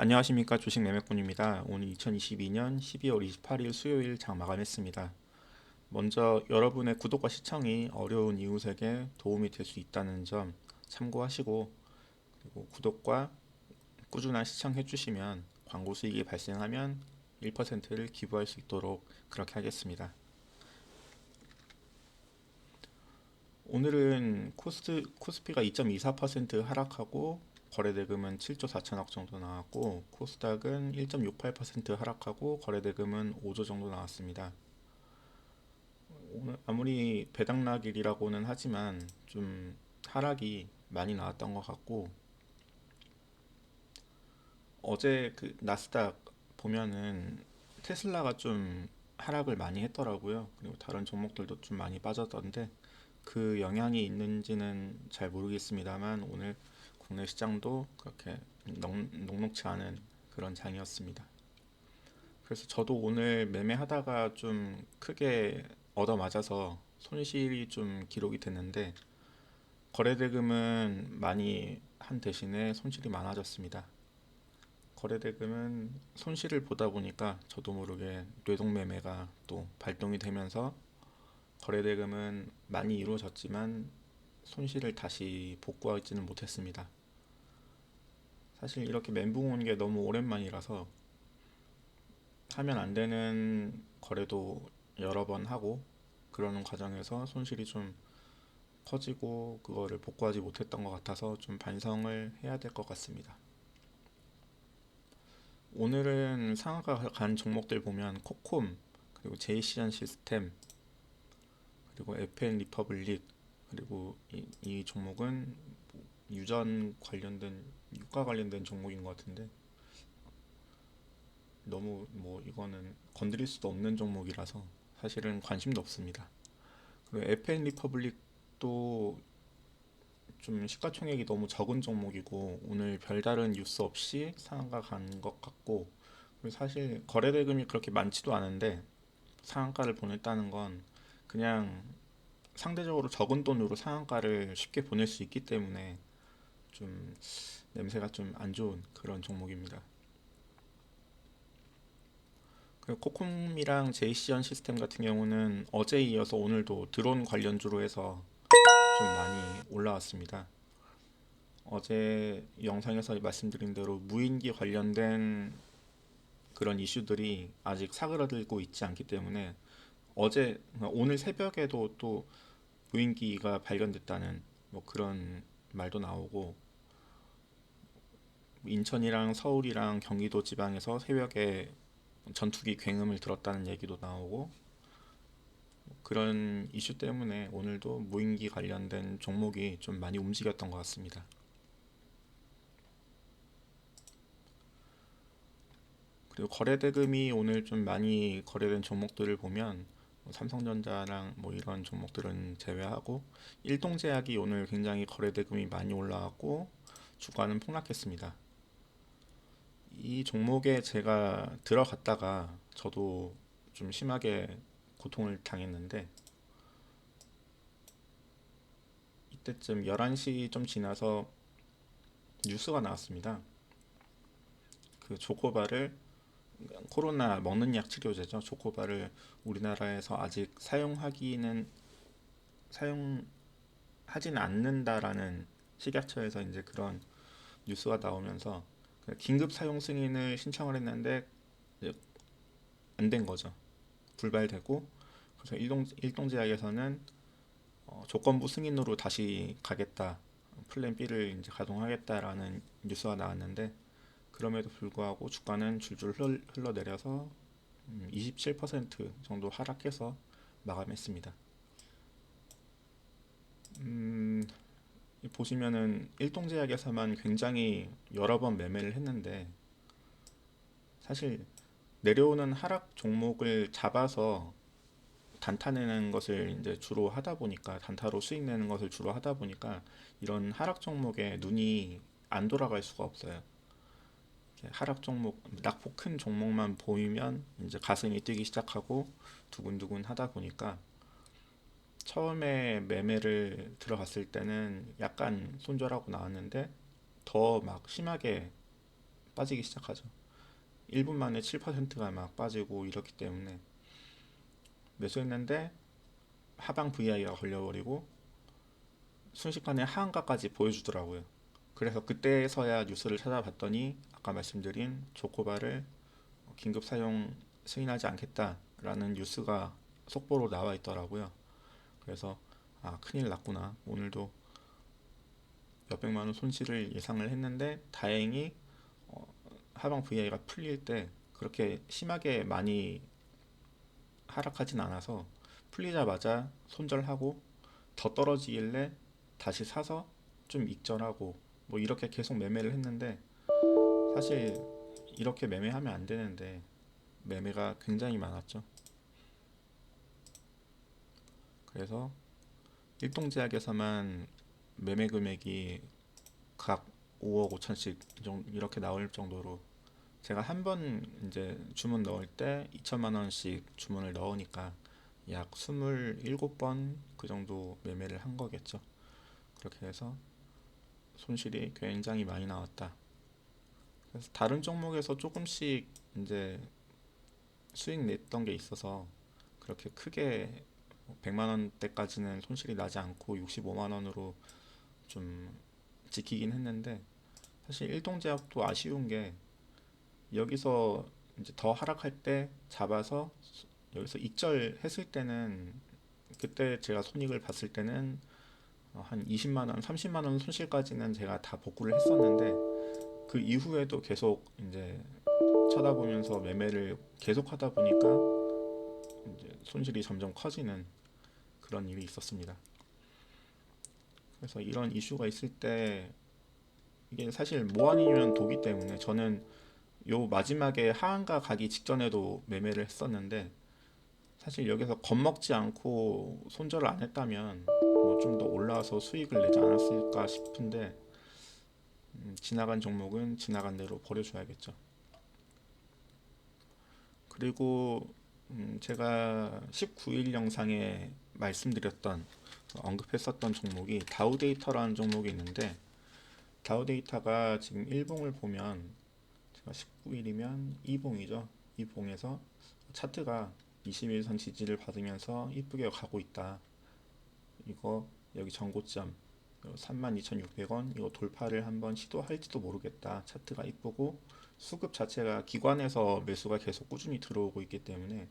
안녕하십니까 주식 매매꾼입니다. 오늘 2022년 12월 28일 수요일 장 마감했습니다. 먼저 여러분의 구독과 시청이 어려운 이웃에게 도움이 될 수 있다는 점 참고하시고 그리고 구독과 꾸준한 시청해 주시면 광고 수익이 발생하면 1%를 기부할 수 있도록 그렇게 하겠습니다. 오늘은 코스트 코스피가 2.24% 하락하고 거래대금은 7조 4천억 정도 나왔고 코스닥은 1.68% 하락하고 거래대금은 5조 정도 나왔습니다. 오늘 아무리 배당락일이라고는 하지만 좀 하락이 많이 나왔던 것 같고 어제 그 나스닥 보면은 테슬라가 좀 하락을 많이 했더라고요. 그리고 다른 종목들도 좀 많이 빠졌던데 그 영향이 있는지는 잘 모르겠습니다만 오늘 국내 시장도 그렇게 넉, 녹록치 않은 그런 장이었습니다. 그래서 저도 오늘 매매하다가 좀 크게 얻어맞아서 손실이 좀 기록이 됐는데 거래대금은 많이 한 대신에 손실이 많아졌습니다. 거래대금은 손실을 보다 보니까 저도 모르게 뇌동매매가 또 발동이 되면서 거래대금은 많이 이루어졌지만 손실을 다시 복구하지는 못했습니다. 사실 이렇게 멘붕 온 게 너무 오랜만이라서 하면 안 되는 거래도 여러 번 하고 그러는 과정에서 손실이 좀 커지고 그거를 복구하지 못했던 것 같아서 좀 반성을 해야 될 것 같습니다. 오늘은 상하가 간 종목들 보면 코콤 그리고 제이시전 시스템 그리고 FN 리퍼블릭 그리고 이, 이 종목은 유전 관련된 유가 관련된 종목인 것 같은데 너무 뭐 이거는 건드릴 수도 없는 종목이라서 사실은 관심도 없습니다. 그리고 FN 리퍼블릭도 좀 시가총액이 너무 적은 종목이고 오늘 별다른 뉴스 없이 상한가 간 것 같고 사실 거래 대금이 그렇게 많지도 않은데 상한가를 보냈다는 건 그냥 상대적으로 적은 돈으로 상한가를 쉽게 보낼 수 있기 때문에 좀 냄새가 좀 안 좋은 그런 종목입니다. 코콤이랑 제이시언 시스템 같은 경우는 어제 이어서 오늘도 드론 관련주로 해서 좀 많이 올라왔습니다. 어제 영상에서 말씀드린 대로 무인기 관련된 그런 이슈들이 아직 사그라들고 있지 않기 때문에 어제 오늘 새벽에도 또 무인기가 발견됐다는 뭐 그런 말도 나오고 인천이랑 서울이랑 경기도 지방에서 새벽에 전투기 굉음을 들었다는 얘기도 나오고 그런 이슈 때문에 오늘도 무인기 관련된 종목이 좀 많이 움직였던 것 같습니다. 그리고 거래 대금이 오늘 좀 많이 거래된 종목들을 보면 뭐 삼성전자랑 뭐 이런 종목들은 제외하고 일동제약이 오늘 굉장히 거래대금이 많이 올라왔고 주가는 폭락했습니다. 이 종목에 제가 들어갔다가 저도 좀 심하게 고통을 당했는데 이때쯤 11시 좀 지나서 뉴스가 나왔습니다. 그 조코바를 코로나 먹는 약 치료제죠. 조코바를 우리나라에서 아직 사용하기는 사용하지는 않는다라는 식약처에서 이제 그런 뉴스가 나오면서 긴급 사용 승인을 신청을 했는데 안 된 거죠. 불발되고 그래서 일동 일동 제약에서는 어, 조건부 승인으로 다시 가겠다. 플랜 B를 이제 가동하겠다라는 뉴스가 나왔는데 그럼에도 불구하고 주가는 줄줄 흘러내려서 27% 음, 정도 하락해서 마감했습니다. 음, 보시면은 일동제약에서만 굉장히 여러 번 매매를 했는데 사실 내려오는 하락 종목을 잡아서 단타 내는 것을 이제 주로 하다 보니까 단타로 수익 내는 것을 주로 하다 보니까 이런 하락 종목에 눈이 안 돌아갈 수가 없어요. 하락 종목, 낙폭 큰 종목만 보이면 이제 가슴이 뛰기 시작하고 두근두근 하다 보니까 처음에 매매를 들어갔을 때는 약간 손절하고 나왔는데 더 막 심하게 빠지기 시작하죠. 1분 만에 7%가 막 빠지고 이렇기 때문에 매수했는데 하방 VI가 걸려버리고 순식간에 하한가까지 보여주더라고요. 그래서 그때서야 뉴스를 찾아봤더니 아까 말씀드린 조코바를 긴급 사용 승인하지 않겠다라는 뉴스가 속보로 나와 있더라고요. 그래서 아 큰일 났구나. 오늘도 몇백만 원 손실을 예상을 했는데 다행히 어, 하방 VI가 풀릴 때 그렇게 심하게 많이 하락하진 않아서 풀리자마자 손절하고 더 떨어지길래 다시 사서 좀 익절하고 뭐 이렇게 계속 매매를 했는데 사실 이렇게 매매하면 안 되는데 매매가 굉장히 많았죠. 그래서 일동제약에서만 매매 금액이 각 5억 5천씩 이렇게 나올 정도로 제가 한 번 이제 주문 넣을 때 2천만 원씩 주문을 넣으니까 약 27번 그 정도 매매를 한 거겠죠. 그렇게 해서 손실이 굉장히 많이 나왔다. 그래서 다른 종목에서 조금씩 이제 수익 냈던 게 있어서 그렇게 크게 100만 원대까지는 손실이 나지 않고 65만 원으로 좀 지키긴 했는데 사실 일동제약도 아쉬운 게 여기서 이제 더 하락할 때 잡아서 여기서 익절했을 때는 그때 제가 손익을 봤을 때는 어, 한 20만 원, 30만 원 손실까지는 제가 다 복구를 했었는데 그 이후에도 계속 이제 쳐다보면서 매매를 계속 하다 보니까 이제 손실이 점점 커지는 그런 일이 있었습니다. 그래서 이런 이슈가 있을 때 이게 사실 뭐 아니면 독이 때문에 저는 요 마지막에 하한가 가기 직전에도 매매를 했었는데 사실 여기서 겁먹지 않고 손절을 안 했다면 뭐 좀 더 올라와서 수익을 내지 않았을까 싶은데 음, 지나간 종목은 지나간 대로 버려줘야겠죠. 그리고 음, 제가 19일 영상에 말씀드렸던 언급했었던 종목이 다우데이터라는 종목이 있는데 다우데이터가 지금 일봉을 보면 제가 19일이면 이봉이죠. 이봉에서 차트가 21선 지지를 받으면서 이쁘게 가고 있다. 이거 여기 전고점 32,600원 이거 돌파를 한번 시도할지도 모르겠다. 차트가 이쁘고 수급 자체가 기관에서 매수가 계속 꾸준히 들어오고 있기 때문에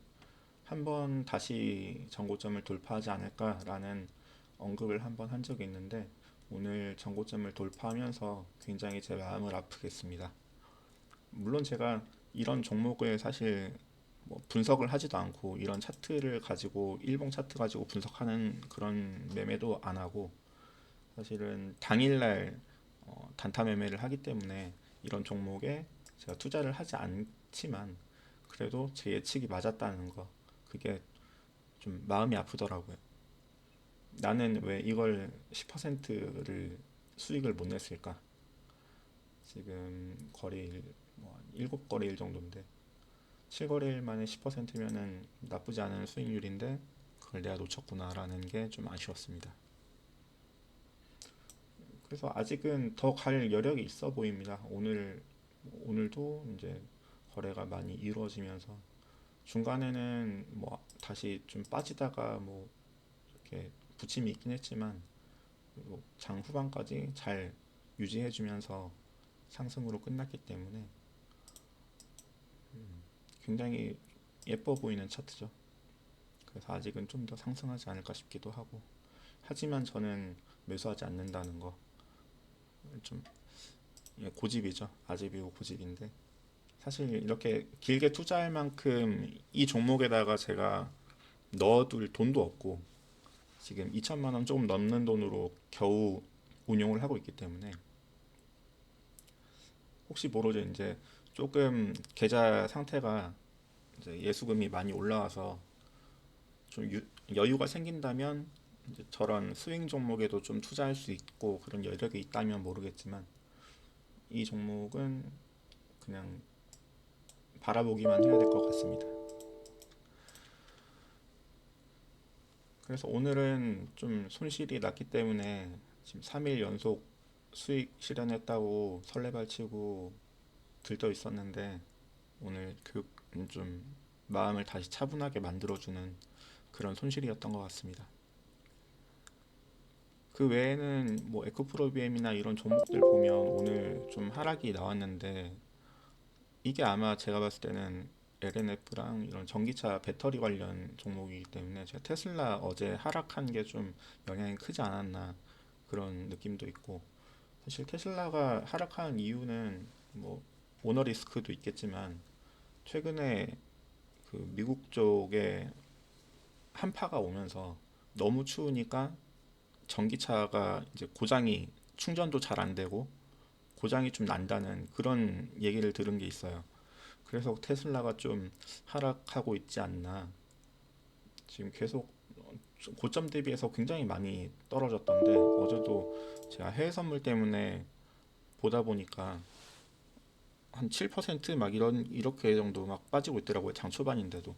한번 다시 전고점을 돌파하지 않을까라는 언급을 한번 한 적이 있는데 오늘 전고점을 돌파하면서 굉장히 제 마음을 아프게 했습니다. 물론 제가 이런 종목을 사실 뭐 분석을 하지도 않고 이런 차트를 가지고 일봉 차트 가지고 분석하는 그런 매매도 안 하고 사실은 당일날 어, 단타 매매를 하기 때문에 이런 종목에 제가 투자를 하지 않지만 그래도 제 예측이 맞았다는 거 그게 좀 마음이 아프더라고요. 나는 왜 이걸 10%를 수익을 못 냈을까? 지금 거래일 뭐 7거래일 정도인데 7거래일 만에 10%면은 나쁘지 않은 수익률인데 그걸 내가 놓쳤구나라는 게 좀 아쉬웠습니다. 그래서 아직은 더 갈 여력이 있어 보입니다. 오늘 오늘도 이제 거래가 많이 이루어지면서 중간에는 뭐 다시 좀 빠지다가 뭐 이렇게 부침이 있긴 했지만 장 후반까지 잘 유지해주면서 상승으로 끝났기 때문에 음, 굉장히 예뻐 보이는 차트죠. 그래서 아직은 좀 더 상승하지 않을까 싶기도 하고 하지만 저는 매수하지 않는다는 거 좀 고집이죠. 아집이고 고집인데 사실 이렇게 길게 투자할 만큼 이 종목에다가 제가 넣어둘 돈도 없고 지금 2천만 원 조금 넘는 돈으로 겨우 운용을 하고 있기 때문에 혹시 모르죠 이제 조금 계좌 상태가 예수금이 많이 올라와서 좀 유, 여유가 생긴다면 저런 스윙 종목에도 좀 투자할 수 있고 그런 여력이 있다면 모르겠지만 이 종목은 그냥 바라보기만 해야 될 것 같습니다. 그래서 오늘은 좀 손실이 났기 때문에 지금 3일 연속 수익 실현했다고 설레발치고 들떠 있었는데 오늘 그좀 마음을 다시 차분하게 만들어주는 그런 손실이었던 것 같습니다. 그 외에는 뭐 에코프로비엠이나 이런 종목들 보면 오늘 좀 하락이 나왔는데 이게 아마 제가 봤을 때는 LNF랑 이런 전기차 배터리 관련 종목이기 때문에 제가 테슬라 어제 하락한 게 좀 영향이 크지 않았나 그런 느낌도 있고 사실 테슬라가 하락한 이유는 뭐 오너 리스크도 있겠지만 최근에 그 미국 쪽에 한파가 오면서 너무 추우니까 전기차가 이제 고장이 충전도 잘 안 되고 고장이 좀 난다는 그런 얘기를 들은 게 있어요. 그래서 테슬라가 좀 하락하고 있지 않나. 지금 계속 고점 대비해서 굉장히 많이 떨어졌던데 어제도 제가 해외 선물 때문에 보다 보니까 한 7%막 이런 이렇게 정도 막 빠지고 있더라고요. 장 초반인데도.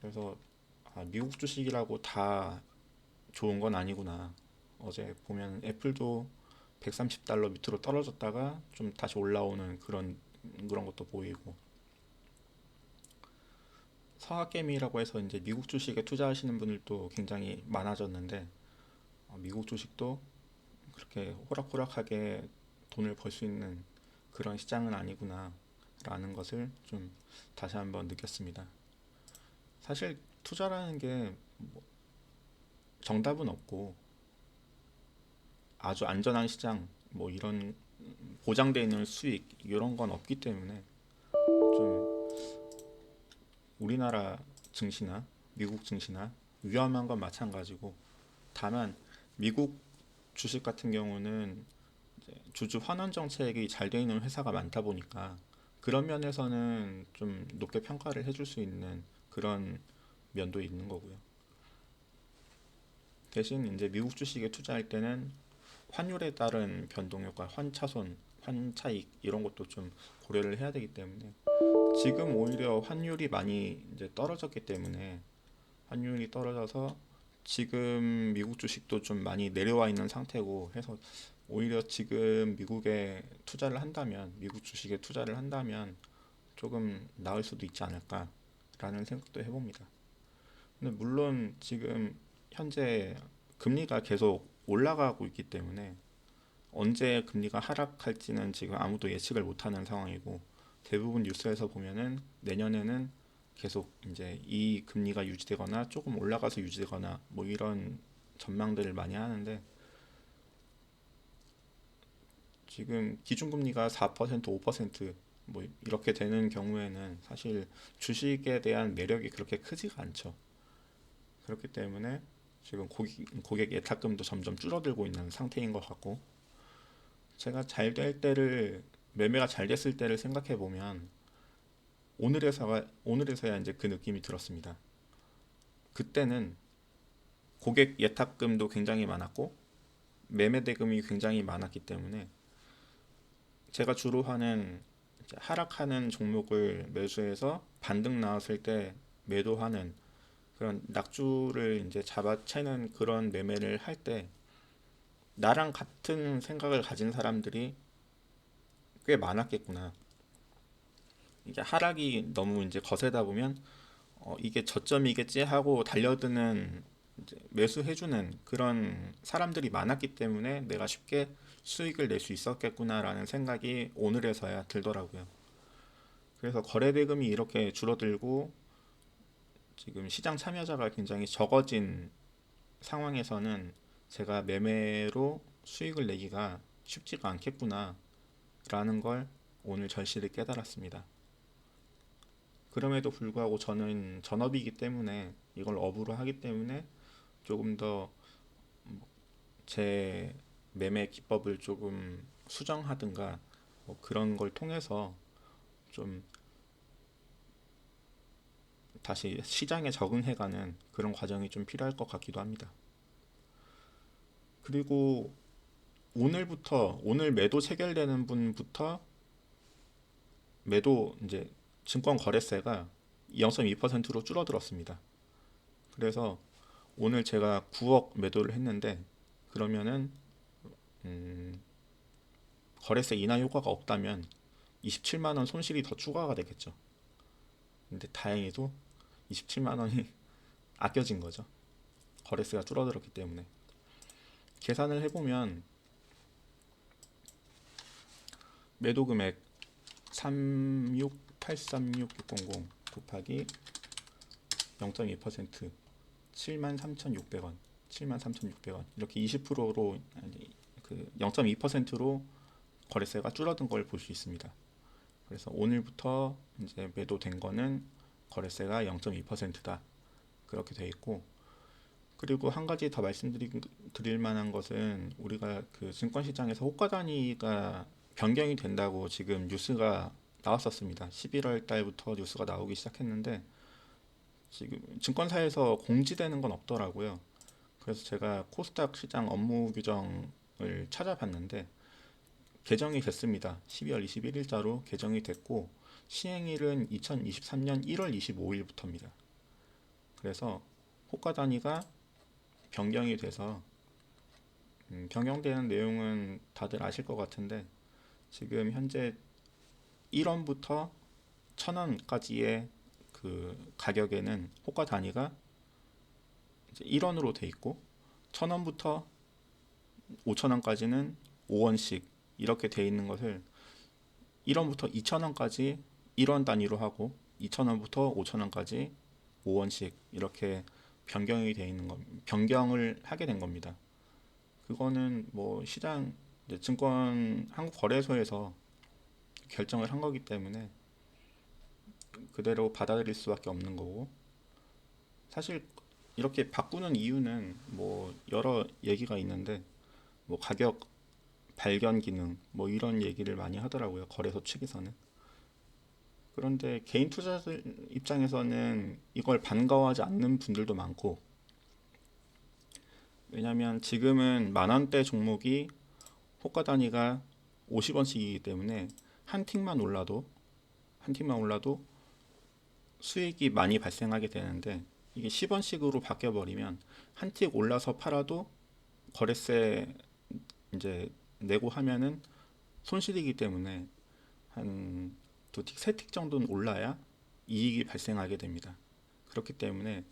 그래서 아, 미국 주식이라고 다 좋은 건 아니구나. 어제 보면 애플도 130달러 밑으로 떨어졌다가 좀 다시 올라오는 그런 그런 것도 보이고 서학개미라고 해서 이제 미국 주식에 투자하시는 분들도 굉장히 많아졌는데 어, 미국 주식도 그렇게 호락호락하게 돈을 벌 수 있는 그런 시장은 아니구나 라는 것을 좀 다시 한번 느꼈습니다. 사실 투자라는 게 뭐 정답은 없고 아주 안전한 시장 뭐 이런 보장되어 있는 수익 이런 건 없기 때문에 좀 우리나라 증시나 미국 증시나 위험한 건 마찬가지고 다만 미국 주식 같은 경우는 주주 환원 정책이 잘 되어 있는 회사가 많다 보니까 그런 면에서는 좀 높게 평가를 해줄 수 있는 그런 면도 있는 거고요. 대신 이제 미국 주식에 투자할 때는 환율에 따른 변동 효과, 환차손, 환차익 이런 것도 좀 고려를 해야 되기 때문에 지금 오히려 환율이 많이 이제 떨어졌기 때문에 환율이 떨어져서 지금 미국 주식도 좀 많이 내려와 있는 상태고 해서 오히려 지금 미국에 투자를 한다면 미국 주식에 투자를 한다면 조금 나을 수도 있지 않을까라는 생각도 해봅니다. 근데 물론 지금 현재 금리가 계속 올라가고 있기 때문에 언제 금리가 하락할지는 지금 아무도 예측을 못하는 상황이고 대부분 뉴스에서 보면은 내년에는 계속 이제 이 금리가 유지되거나 조금 올라가서 유지되거나 뭐 이런 전망들을 많이 하는데 지금 기준금리가 4% 5%뭐 이렇게 되는 경우에는 사실 주식에 대한 매력이 그렇게 크지가 않죠. 그렇기 때문에 지금 고객, 고객 예탁금도 점점 줄어들고 있는 상태인 것 같고 제가 잘 될 때를 매매가 잘 됐을 때를 생각해 보면 오늘에서가 오늘에서야 이제 그 느낌이 들었습니다. 그때는 고객 예탁금도 굉장히 많았고 매매 대금이 굉장히 많았기 때문에 제가 주로 하는 하락하는 종목을 매수해서 반등 나왔을 때 매도하는 그런 낙주를 이제 잡아채는 그런 매매를 할 때 나랑 같은 생각을 가진 사람들이 꽤 많았겠구나. 이게 하락이 너무 이제 거세다 보면 어, 이게 저점이겠지 하고 달려드는 매수해주는 그런 사람들이 많았기 때문에 내가 쉽게 수익을 낼 수 있었겠구나라는 생각이 오늘에서야 들더라고요. 그래서 거래 대금이 이렇게 줄어들고 지금 시장 참여자가 굉장히 적어진 상황에서는 제가 매매로 수익을 내기가 쉽지가 않겠구나 라는 걸 오늘 절실히 깨달았습니다. 그럼에도 불구하고 저는 전업이기 때문에 이걸 업으로 하기 때문에 조금 더 제 매매 기법을 조금 수정하든가 뭐 그런 걸 통해서 좀 다시 시장에 적응해가는 그런 과정이 좀 필요할 것 같기도 합니다. 그리고 오늘부터 오늘 매도 체결되는 분부터 매도 이제 증권 거래세가 0.2%로 줄어들었습니다. 그래서 오늘 제가 9억 매도를 했는데 그러면은 음 거래세 인하 효과가 없다면 27만 원 손실이 더 추가가 되겠죠. 근데 다행히도 27만 원이 아껴진 거죠. 거래세가 줄어들었기 때문에. 계산을 해보면 매도 금액 3683600 곱하기 0.2% 73,600원 73,600원 이렇게 20%로 아니 그 0.2%로 거래세가 줄어든 걸 볼 수 있습니다. 그래서 오늘부터 이제 매도된 거는 거래세가 0.2%다. 그렇게 돼 있고 그리고 한 가지 더 말씀드릴 드릴 만한 것은 우리가 그 증권 시장에서 호가 단위가 변경이 된다고 지금 뉴스가 나왔었습니다. 11월 달부터 뉴스가 나오기 시작했는데 지금 증권사에서 공지되는 건 없더라고요. 그래서 제가 코스닥 시장 업무 규정 을 찾아봤는데 개정이 됐습니다. 12월 21일자로 개정이 됐고 시행일은 2023년 1월 25일부터입니다. 그래서 호가 단위가 변경이 돼서 음, 변경되는 내용은 다들 아실 것 같은데 지금 현재 1원부터 1000원까지의 그 가격에는 호가 단위가 이제 1원으로 돼 있고 1000원부터 5000원까지는 5원씩 이렇게 돼 있는 것을 1원부터 2000원까지 1원 단위로 하고 2000원부터 5000원까지 5원씩 이렇게 변경이 돼 있는 겁 변경을 하게 된 겁니다. 그거는 뭐 시장 증권 한국 거래소에서 결정을 한 거기 때문에 그대로 받아들일 수밖에 없는 거고 사실 이렇게 바꾸는 이유는 뭐 여러 얘기가 있는데 뭐 가격 발견 기능 뭐 이런 얘기를 많이 하더라고요 거래소 측에서는. 그런데 개인 투자자들 입장에서는 이걸 반가워하지 않는 분들도 많고 왜냐하면 지금은 만 원대 종목이 호가 단위가 50원씩이기 때문에 한 틱만 올라도 한 틱만 올라도 수익이 많이 발생하게 되는데 이게 10원씩으로 바뀌어 버리면 한 틱 올라서 팔아도 거래세 이제 내고 하면은 손실이기 때문에 한 두 틱, 세 틱 정도는 올라야 이익이 발생하게 됩니다. 그렇기 때문에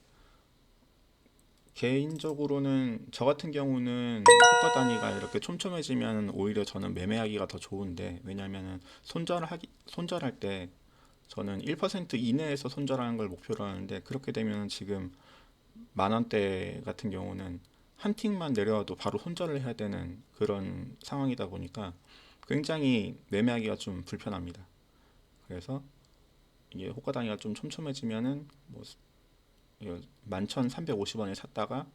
개인적으로는 저 같은 경우는 호가 단위가 이렇게 촘촘해지면 오히려 저는 매매하기가 더 좋은데 왜냐면은 손절하기 손절할 때 저는 1% 이내에서 손절하는 걸 목표로 하는데 그렇게 되면 지금 만 원대 같은 경우는 한 틱만 내려와도 바로 손절을 해야 되는 그런 상황이다 보니까 굉장히 매매하기가 좀 불편합니다. 그래서 이게 호가 단위가 좀 촘촘해지면은 뭐 11,350원에 샀다가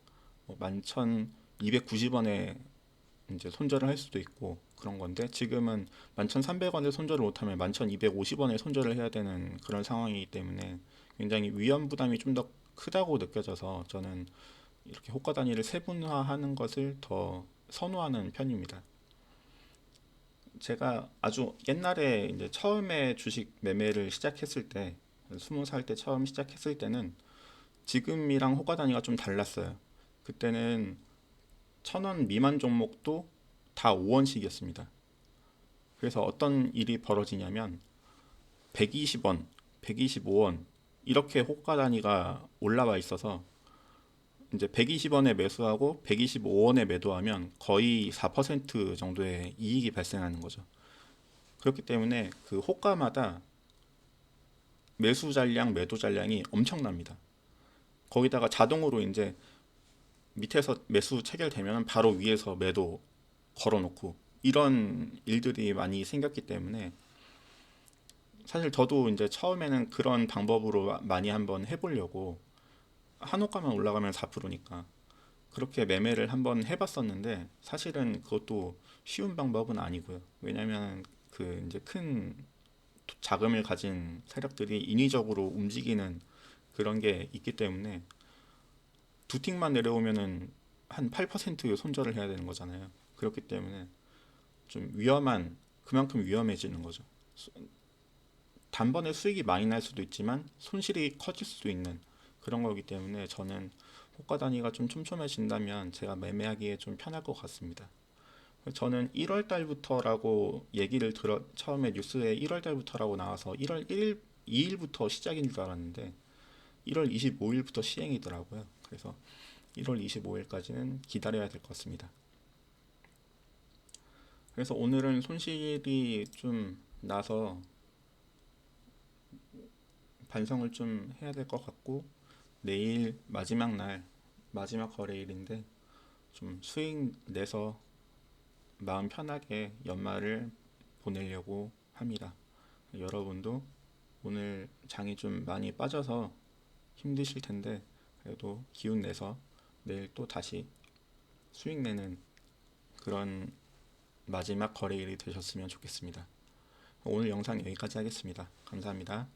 뭐 11,290원에 이제 손절을 할 수도 있고 그런 건데 지금은 11,300원에 손절을 못하면 11,250원에 손절을 해야 되는 그런 상황이기 때문에 굉장히 위험 부담이 좀 더 크다고 느껴져서 저는 이렇게 호가 단위를 세분화하는 것을 더 선호하는 편입니다. 제가 아주 옛날에 이제 처음에 주식 매매를 시작했을 때, 스무 살 때 처음 시작했을 때는 지금이랑 호가 단위가 좀 달랐어요. 그때는 천 원 미만 종목도 다 5원씩이었습니다. 그래서 어떤 일이 벌어지냐면 120원, 125원 이렇게 호가 단위가 올라와 있어서 이제 120원에 매수하고 125원에 매도하면 거의 4% 정도의 이익이 발생하는 거죠. 그렇기 때문에 그 호가마다 매수 잔량, 매도 잔량이 엄청납니다. 거기다가 자동으로 이제 밑에서 매수 체결되면 바로 위에서 매도 걸어놓고 이런 일들이 많이 생겼기 때문에 사실 저도 이제 처음에는 그런 방법으로 많이 한번 해보려고 한호가만 올라가면 4%니까 그렇게 매매를 한번 해봤었는데 사실은 그것도 쉬운 방법은 아니고요. 왜냐하면 그 이제 큰 자금을 가진 세력들이 인위적으로 움직이는 그런 게 있기 때문에 두 틱만 내려오면은 한 8% 손절을 해야 되는 거잖아요. 그렇기 때문에 좀 위험한 그만큼 위험해지는 거죠. 단번에 수익이 많이 날 수도 있지만 손실이 커질 수도 있는 그런 거기 때문에 저는 호가 단위가 좀 촘촘해진다면 제가 매매하기에 좀 편할 것 같습니다. 저는 1월 달부터라고 얘기를 들어 처음에 뉴스에 1월 달부터라고 나와서 1월 1일 2일부터 시작인 줄 알았는데 1월 25일부터 시행이더라고요. 그래서 1월 25일까지는 기다려야 될 것 같습니다. 그래서 오늘은 손실이 좀 나서 반성을 좀 해야 될 것 같고 내일 마지막 날 마지막 거래일인데 좀 수익 내서 마음 편하게 연말을 보내려고 합니다. 여러분도 오늘 장이 좀 많이 빠져서 힘드실 텐데 그래도 기운 내서 내일 또 다시 수익 내는 그런 마지막 거래일이 되셨으면 좋겠습니다. 오늘 영상 여기까지 하겠습니다. 감사합니다.